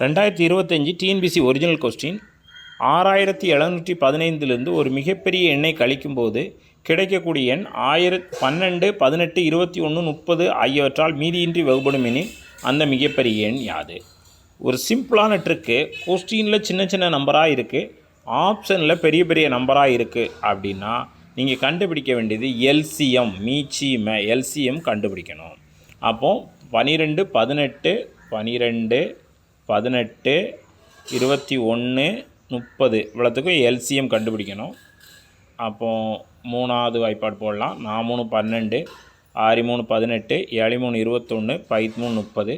ரெண்டாயிரத்தி இருபத்தஞ்சி TNPSC original question ஆறாயிரத்தி எழுநூற்றி பதினைந்துலேருந்து ஒரு மிகப்பெரிய எண்ணை கழிக்கும்போது கிடைக்கக்கூடிய எண் ஆயிரத் பன்னெண்டு பதினெட்டு இருபத்தி ஒன்று முப்பது ஆகியவற்றால் மீதியின்றி வகுப்படும் எனில் அந்த மிகப்பெரிய எண் யாது? ஒரு சிம்பிளான ட்ரிக்கு கொஸ்டினில் சின்ன சின்ன நம்பராக இருக்குது ஆப்ஷனில் பெரிய பெரிய நம்பராக இருக்குது அப்படின்னா நீங்கள் கண்டுபிடிக்க வேண்டியது எல்சிஎம் மீச்சிம எல்சிஎம் கண்டுபிடிக்கணும். அப்போது பனிரெண்டு பதினெட்டு பனிரெண்டு பதினெட்டு இருபத்தி ஒன்று முப்பது. இவ்வளோத்துக்கும் எல்சிஎம் கண்டுபிடிக்கணும். அப்போ மூணாவது வாய்ப்பாடு போடலாம். நான் மூணு பன்னெண்டு ஆறு மூணு பதினெட்டு ஏழு மூணு இருபத்தொன்று பைத் மூணு முப்பது.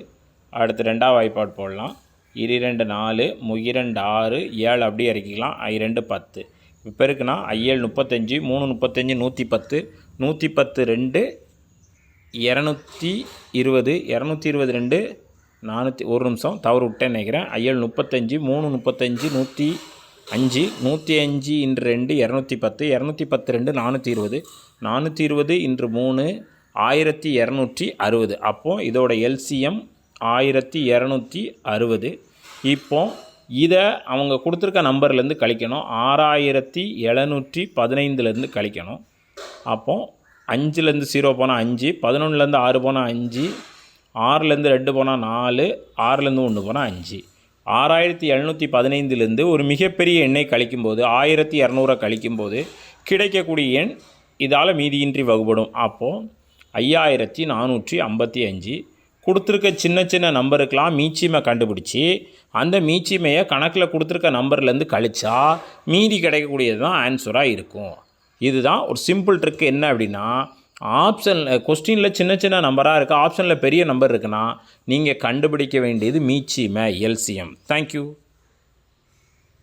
அடுத்து ரெண்டாவது வாய்ப்பாடு போடலாம். இரு ரெண்டு நாலு முகிரெண்டு ஆறு ஏழு அப்படியே இறக்கிக்கலாம். ஐ ரெண்டு பத்து. இப்போ இருக்குன்னா ஐஏழு முப்பத்தஞ்சு மூணு முப்பத்தஞ்சு நூற்றி பத்து நூற்றி பத்து ரெண்டு இரநூத்தி இருபது இரநூத்தி இருபது ரெண்டு நானூற்றி ஒரு நிமிஷம் தவறு விட்டேன்னு நினைக்கிறேன். ஐயல் முப்பத்தஞ்சு மூணு முப்பத்தஞ்சு நூற்றி அஞ்சு நூற்றி அஞ்சு இன்று ரெண்டு இரநூத்தி பத்து இரநூத்தி பத்து ரெண்டு நானூற்றி இருபது. நானூற்றி இருபது இன்று மூணு ஆயிரத்தி இரநூற்றி அறுபது. அப்போது இதோட எல்சிஎம் ஆயிரத்தி இரநூத்தி அறுபது. இப்போ இதை அவங்க கொடுத்துருக்க நம்பர்லேருந்து கழிக்கணும். ஆறாயிரத்தி எழுநூற்றி பதினைந்துலேருந்து கழிக்கணும். அப்போது அஞ்சுலேருந்து ஜீரோ போனால் அஞ்சு பதினொன்றுலேருந்து ஆறு போனால் அஞ்சு ஆறுலேருந்து ரெண்டு போனால் நாலு ஆறுலேருந்து ஒன்று போனால் அஞ்சு. ஆறாயிரத்தி எழுநூற்றி பதினைந்துலேருந்து ஒரு மிகப்பெரிய எண்ணை கழிக்கும்போது ஆயிரத்தி இரநூறை கழிக்கும்போது கிடைக்கக்கூடிய எண் இதால் மீதியின்றி வகுப்படும் அப்போது ஐயாயிரத்தி நானூற்றி ஐம்பத்தி அஞ்சு. கொடுத்துருக்க சின்ன சின்ன நம்பருக்கெலாம் மீச்சிமை கண்டுபிடிச்சி அந்த மீச்சிமையை கணக்கில் கொடுத்துருக்க நம்பர்லேருந்து கழிச்சா மீதி கிடைக்கக்கூடியது தான் ஆன்சராக இருக்கும். இதுதான் ஒரு சிம்பிள் ட்ரிக். என்ன அப்படின்னா ஆப்ஷன் கொஸ்டினில் சின்ன சின்ன நம்பராக இருக்குது ஆப்ஷனில் பெரிய நம்பர் இருக்குன்னா நீங்கள் கண்டுபிடிக்க வேண்டியது மீச்சிமை எல்சிஎம் தேங்க்யூ